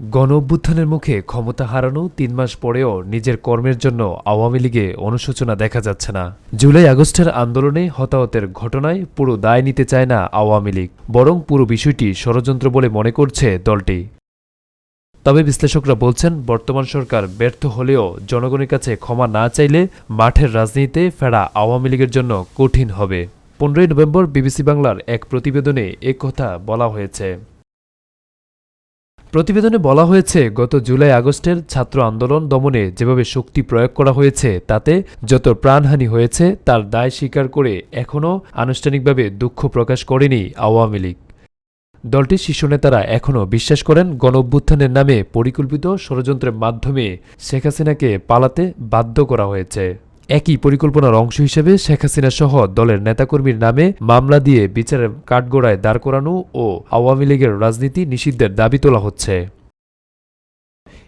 গণ অভ্যুত্থানের মুখে ক্ষমতা হারানো তিন মাস পরেও নিজের কর্মের জন্য আওয়ামী লীগে অনুশোচনা দেখা যাচ্ছে না। জুলাই আগস্টের আন্দোলনে হতাহতের ঘটনায় পুরো দায় নিতে চায় না আওয়ামী লীগ, বরং পুরো বিষয়টি ষড়যন্ত্র বলে মনে করছে দলটি। তবে বিশ্লেষকরা বলছেন, বর্তমান সরকার ব্যর্থ হলেও জনগণের কাছে ক্ষমা না চাইলে মাঠের রাজনীতিতে ফেরা আওয়ামী লীগের জন্য কঠিন হবে। পনেরোই নভেম্বর বিবিসি বাংলার এক প্রতিবেদনে কথা বলা হয়েছে। প্রতিবেদনে বলা হয়েছে, গত জুলাই আগস্টের ছাত্র আন্দোলন দমনে যেভাবে শক্তি প্রয়োগ করা হয়েছে, তাতে যত প্রাণহানি হয়েছে, তার দায় স্বীকার করে এখনও আনুষ্ঠানিকভাবে দুঃখ প্রকাশ করেনি আওয়ামী লীগ। দলটির শীর্ষ নেতারা এখনও বিশ্বাস করেন গণ অভ্যুত্থানের নামে পরিকল্পিত ষড়যন্ত্রের মাধ্যমে শেখ হাসিনাকে পালাতে বাধ্য করা হয়েছে। একই পরিকল্পনার অংশ হিসেবে শেখ হাসিনা সহ দলের নেতাকর্মীর নামে মামলা দিয়ে বিচারের কাঠগোড়ায় দাঁড় করানো ও আওয়ামী লীগের রাজনীতি নিষিদ্ধের দাবি তোলা হচ্ছে।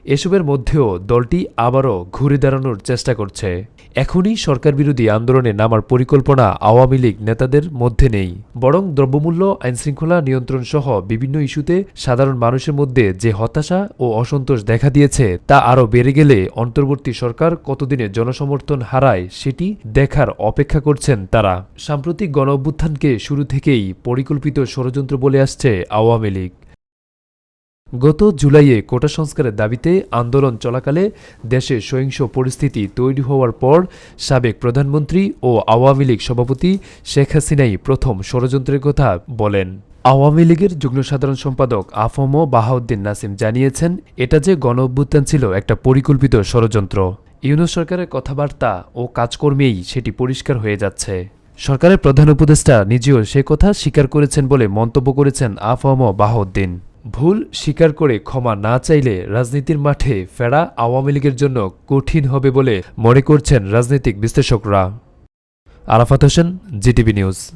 এসবের মধ্যেও দলটি আবারও ঘুরে দাঁড়ানোর চেষ্টা করছে। এখনই সরকার বিরোধী আন্দোলনে নামার পরিকল্পনা আওয়ামী লীগ নেতাদের মধ্যে নেই। বরং দ্রব্যমূল্য, আইনশৃঙ্খলা নিয়ন্ত্রণ সহ বিভিন্ন ইস্যুতে সাধারণ মানুষের মধ্যে যে হতাশা ও অসন্তোষ দেখা দিয়েছে, তা আরও বেড়ে গেলে অন্তর্বর্তী সরকার কতদিনে জনসমর্থন হারায় সেটি দেখার অপেক্ষা করছেন তারা। সাম্প্রতিক গণ অভ্যুত্থানকে শুরু থেকেই পরিকল্পিত ষড়যন্ত্র বলে আসছে আওয়ামী লীগ। গত জুলাইয়ে কোটা সংস্কারের দাবিতে আন্দোলন চলাকালে দেশে সহিংস পরিস্থিতি তৈরি হওয়ার পর সাবেক প্রধানমন্ত্রী ও আওয়ামী লীগ সভাপতি শেখ হাসিনাই প্রথম ষড়যন্ত্রের কথা বলেন। আওয়ামী লীগের যুগ্ম সাধারণ সম্পাদক আফম বাহাউদ্দিন নাসিম জানিয়েছেন, এটা যে গণ অভ্যুত্থান ছিল একটা পরিকল্পিত ষড়যন্ত্র। ইউনুস সরকারের কথাবার্তা ও কাজকর্মেই সেটি পরিষ্কার হয়ে যাচ্ছে। সরকারের প্রধান উপদেষ্টা নিজেও সে কথা স্বীকার করেছেন বলে মন্তব্য করেছেন আফম বাহাউদ্দিন। ভুল স্বীকার করে ক্ষমা না চাইলে রাজনীতির মাঠে ফেরা আওয়ামী লীগের জন্য কঠিন হবে বলে মনে করছেন রাজনৈতিক বিশ্লেষকরা। Arafat Hossain, GTV news.